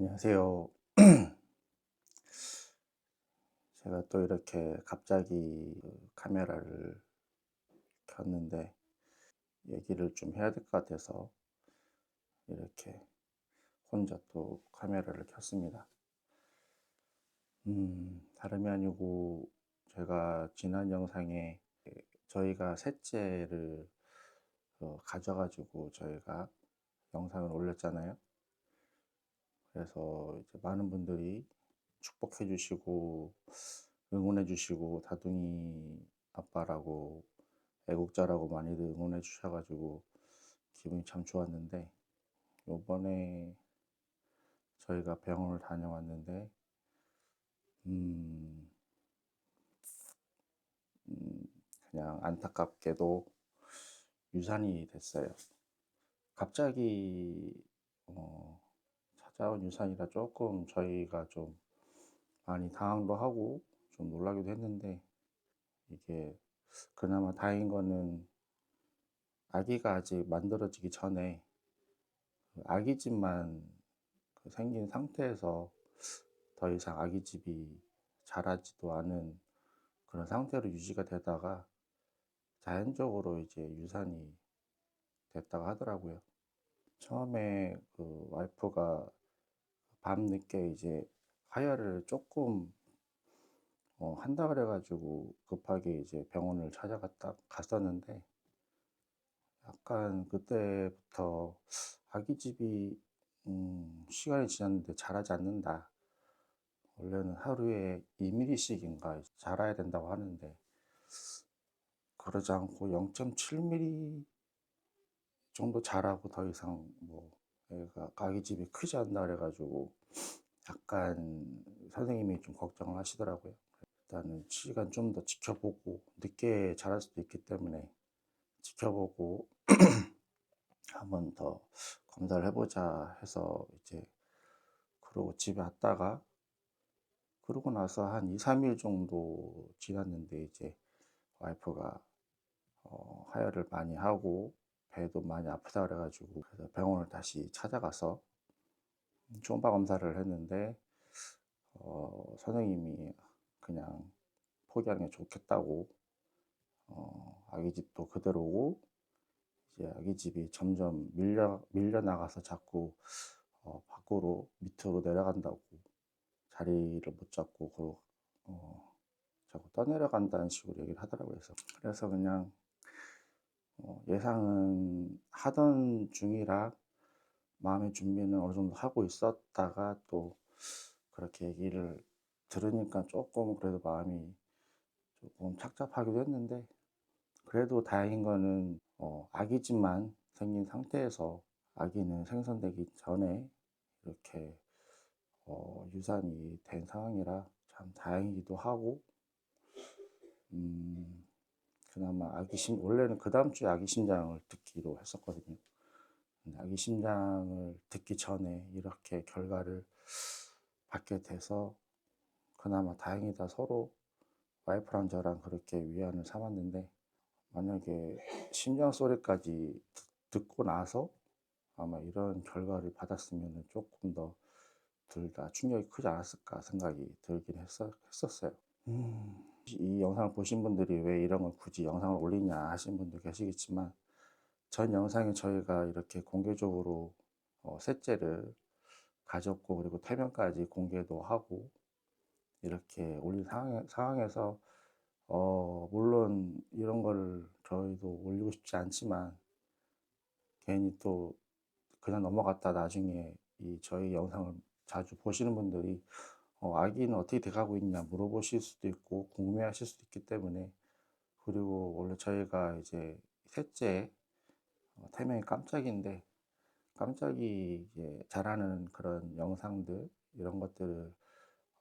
안녕하세요. 제가 또 이렇게 갑자기 그 카메라를 켰는데 얘기를 좀 해야 될 것 같아서 이렇게 혼자 또 카메라를 켰습니다. 음, 다름이 아니고 제가 지난 영상에 저희가 셋째를 어, 가져가지고 저희가 영상을 올렸잖아요. 그래서 이제 많은 분들이 축복해 주시고 응원해 주시고 다둥이 아빠라고 애국자라고 많이들 응원해 주셔가지고 기분이 참 좋았는데 요번에 저희가 병원을 다녀왔는데 음, 음, 그냥 안타깝게도 유산이 됐어요. 갑자기 어, 찾아온 유산이라 조금 저희가 좀 많이 당황도 하고 좀 놀라기도 했는데 이게 그나마 다행인 거는 아기가 아직 만들어지기 전에 그 아기집만 그 생긴 상태에서 더 이상 아기집이 자라지도 않은 그런 상태로 유지가 되다가 자연적으로 이제 유산이 됐다고 하더라고요. 처음에 그 와이프가 밤 늦게 이제 하혈을 조금 어, 한다 그래가지고 급하게 이제 병원을 찾아갔다 갔었는데 약간 그때부터 아기집이 음, 시간이 지났는데 자라지 않는다. 원래는 하루에 2mm씩인가 자라야 된다고 하는데 그러지 않고 0.7mm 정도 자라고 더 이상 뭐 애가 아기집이 크지 않다 그래가지고 약간 선생님이 좀 걱정을 하시더라고요. 일단은 시간 좀 더 지켜보고 늦게 자랄 수도 있기 때문에 지켜보고 한번 더 검사를 해보자 해서 이제 그러고 집에 왔다가 그러고 나서 한 2, 3일 정도 지났는데 이제 와이프가 어, 하혈을 많이 하고 배도 많이 아프다 그래가지고 그래서 병원을 다시 찾아가서 초음파 검사를 했는데 어, 선생님이 그냥 포기하는 게 좋겠다고 어, 아기 집도 그대로고 이제 아기 집이 점점 밀려 밀려 나가서 자꾸 어, 밖으로 밑으로 내려간다고 자리를 못 잡고 그, 어, 자꾸 떠내려간다는 식으로 얘기를 하더라고요. 그래서 그래서 그냥 어, 예상은 하던 중이라 마음의 준비는 어느 정도 하고 있었다가 또 그렇게 얘기를 들으니까 조금 그래도 마음이 조금 착잡하기도 했는데 그래도 다행인 거는 어, 아기집만 생긴 상태에서 아기는 생선되기 전에 이렇게 어, 유산이 된 상황이라 참 다행이기도 하고 음, 그나마 아기 심 원래는 그 다음 주에 아기 심장을 듣기로 했었거든요. 아기 심장을 듣기 전에 이렇게 결과를 받게 돼서 그나마 다행이다 서로 와이프랑 저랑 그렇게 위안을 삼았는데 만약에 심장 소리까지 듣고 나서 아마 이런 결과를 받았으면 조금 더 둘 다 충격이 크지 않았을까 생각이 들긴 했었, 했었어요. 음, 이 영상을 보신 분들이 왜 이런 걸 굳이 영상을 올리냐 하신 분도 계시겠지만 전 영상에 저희가 이렇게 공개적으로 어, 셋째를 가졌고 그리고 태명까지 공개도 하고 이렇게 올린 상황, 상황에서 어, 물론 이런 걸 저희도 올리고 싶지 않지만 괜히 또 그냥 넘어갔다 나중에 이 저희 영상을 자주 보시는 분들이 어, 아기는 어떻게 돼가고 있냐 물어보실 수도 있고 궁금해하실 수도 있기 때문에 그리고 원래 저희가 이제 셋째 어, 태명이 깜짝인데 깜짝이 이제 잘하는 그런 영상들 이런 것들을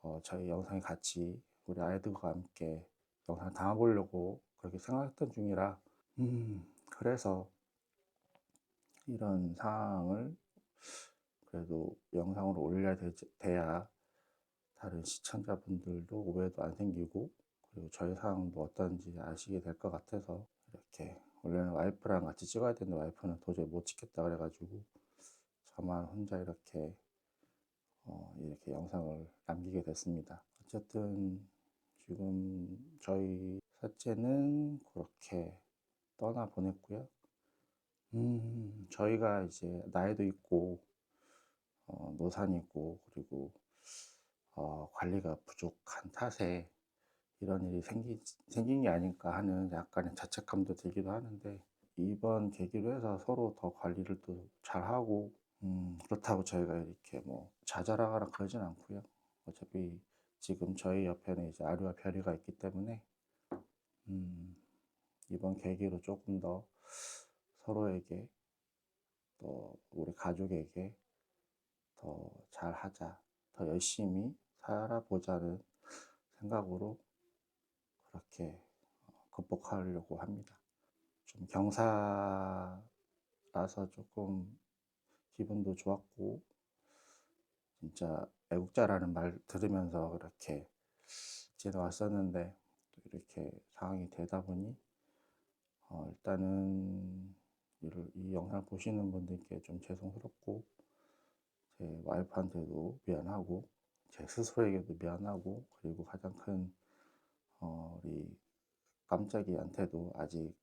어, 저희 영상에 같이 우리 아이들과 함께 영상 담아보려고 그렇게 생각했던 중이라 음, 그래서 이런 상황을 그래도 영상으로 올려야 되, 돼야 다른 시청자분들도 오해도 안 생기고 그리고 저희 상황도 어떤지 아시게 될 것 같아서 이렇게 원래는 와이프랑 같이 찍어야 되는데 와이프는 도저히 못 찍겠다 그래가지고 저만 혼자 이렇게 어, 이렇게 영상을 남기게 됐습니다. 어쨌든 지금 저희 셋째는 그렇게 떠나 보냈고요. 음, 저희가 이제 나이도 있고 어, 노산이고 그리고 어, 관리가 부족한 탓에 이런 일이 생기, 생긴 게 아닐까 하는 약간의 자책감도 들기도 하는데 이번 계기로 해서 서로 더 관리를 또 잘하고 음, 그렇다고 저희가 이렇게 뭐 좌절하거나 그러진 않고요. 어차피 지금 저희 옆에는 이제 아류와 별이가 있기 때문에 음, 이번 계기로 조금 더 서로에게 또 우리 가족에게 더 잘하자, 더 열심히 살아보자는 생각으로 그렇게 어, 극복하려고 합니다. 좀 경사라서 조금 기분도 좋았고 진짜 애국자라는 말 들으면서 그렇게 지내왔었는데 또 이렇게 상황이 되다 보니 어, 일단은 이 영상을 보시는 분들께 좀 죄송스럽고 제 와이프한테도 미안하고 제 스스로에게도 미안하고 그리고 가장 큰 어, 우리 깜짝이한테도 아직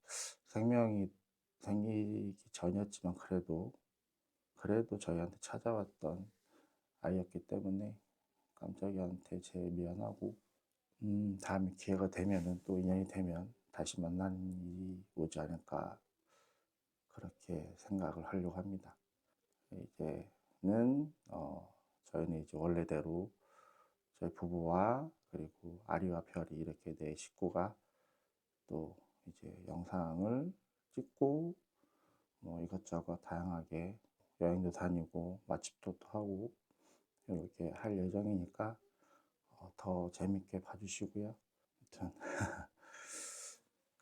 생명이 생기기 전이었지만 그래도 그래도 저희한테 찾아왔던 아이였기 때문에 깜짝이한테 제일 미안하고 음, 다음에 기회가 되면은 또 인연이 되면 다시 만나는 일이 오지 않을까 그렇게 생각을 하려고 합니다. 이제 는 어, 저희는 이제 원래대로 저희 부부와 그리고 아리와 별이 이렇게 네 식구가 또 이제 영상을 찍고 뭐 이것저것 다양하게 여행도 다니고 맛집도 또 하고 이렇게 할 예정이니까 어, 더 재밌게 봐주시고요. 아무튼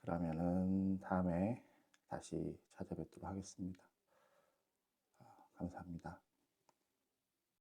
그러면은 다음에 다시 찾아뵙도록 하겠습니다. 아, 감사합니다.